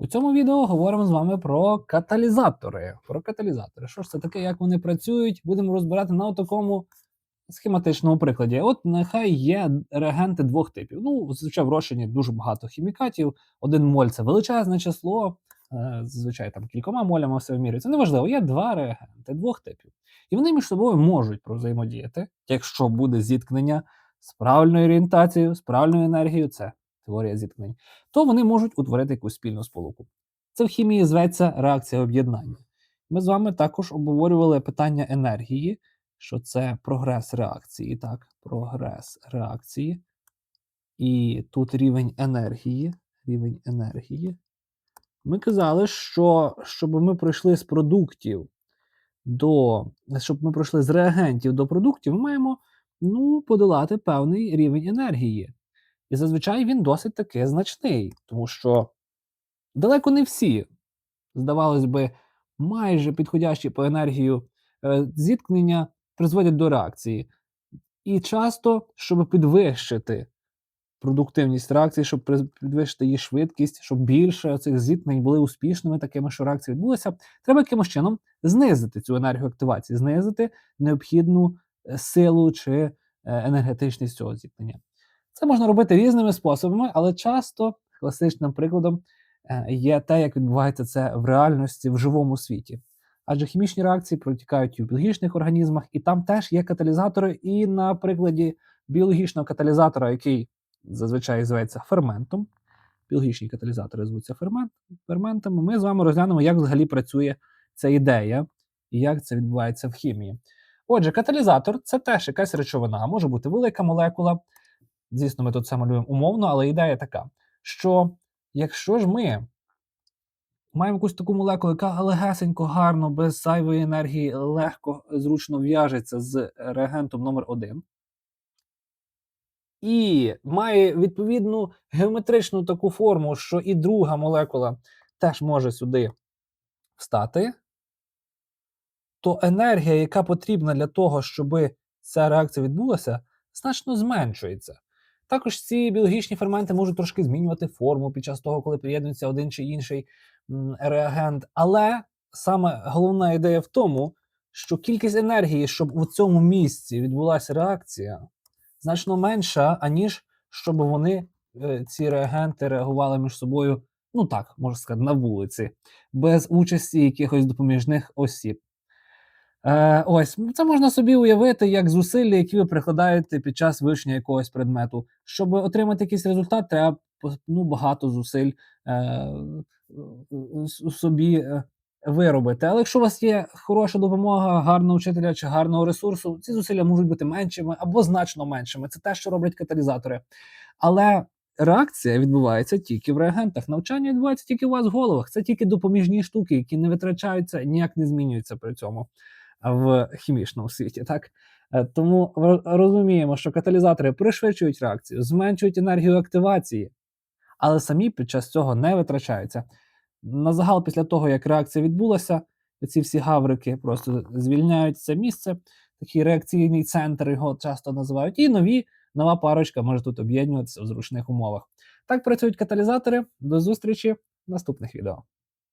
У цьому відео говоримо з вами про каталізатори. Про каталізатори. Що ж це таке, як вони працюють, будемо розбирати на такому схематичному прикладі. От нехай є реагенти двох типів. Ну, зазвичай в розчині дуже багато хімікатів. Один моль це величезне число, е, зазвичай там кількома молями все вимірюється. Неважливо, є два реагенти двох типів. І вони між собою можуть взаємодіяти, якщо буде зіткнення з правильною орієнтацією, з правильною енергією, це теорія зіткнень, то вони можуть утворити якусь спільну сполуку. Це в хімії зветься реакція об'єднання. Ми з вами також обговорювали питання енергії, що це прогрес реакції. Так, прогрес реакції. І тут рівень енергії. Рівень енергії. Ми казали, що щоб ми пройшли з продуктів до щоб ми пройшли з реагентів до продуктів, ми маємо ну, подолати певний рівень енергії. І зазвичай він досить таки значний, тому що далеко не всі, здавалось би, майже підходящі по енергію е, зіткнення призводять до реакції. І часто, щоб підвищити продуктивність реакції, щоб підвищити її швидкість, щоб більше цих зіткнень були успішними, такими, що реакція відбулася, треба якимось чином знизити цю енергію активації, знизити необхідну е, силу чи е, енергетичність цього зіткнення. Це можна робити різними способами, але часто класичним прикладом е, є те, як відбувається це в реальності в живому світі. Адже хімічні реакції протікають і в біологічних організмах, і там теж є каталізатори. І на прикладі біологічного каталізатора, який зазвичай зветься ферментом, біологічні каталізатори звуться фермент, ферментами, ми з вами розглянемо, як взагалі працює ця ідея і як це відбувається в хімії. Отже, каталізатор це теж якась речовина, може бути велика молекула, Звісно, ми тут це малюємо умовно, але ідея така, що якщо ж ми маємо якусь таку молекулу, яка легесенько, гарно, без зайвої енергії, легко, зручно в'яжеться з реагентом номер 1 і має відповідну геометричну таку форму, що і друга молекула теж може сюди встати, то енергія, яка потрібна для того, щоб ця реакція відбулася, значно зменшується. Також ці біологічні ферменти можуть трошки змінювати форму під час того, коли приєднується один чи інший реагент. Але саме головна ідея в тому, що кількість енергії, щоб у цьому місці відбулася реакція, значно менша, аніж щоб вони, е, ці реагенти, реагували між собою, ну так, можна сказати, на вулиці, без участі якихось допоміжних осіб. Е, ось ну, це можна собі уявити як зусилля, які ви прикладаєте під час вивчення якогось предмету. Щоб отримати якийсь результат, треба ну, багато зусиль е, собі е, виробити. Але якщо у вас є хороша допомога, гарного вчителя чи гарного ресурсу, ці зусилля можуть бути меншими або значно меншими. Це те, що роблять каталізатори. Але реакція відбувається тільки в реагентах. Навчання відбувається тільки у вас в головах. Це тільки допоміжні штуки, які не витрачаються, ніяк не змінюються при цьому в хімічному світі. Так Е, тому розуміємо, що каталізатори пришвидшують реакцію, зменшують енергію активації, але самі під час цього не витрачаються. На загал, після того, як реакція відбулася, ці всі гаврики просто звільняють це місце, такий реакційний центр його часто називають, і нові, нова парочка може тут об'єднуватися в зручних умовах. Так працюють каталізатори. До зустрічі в наступних відео.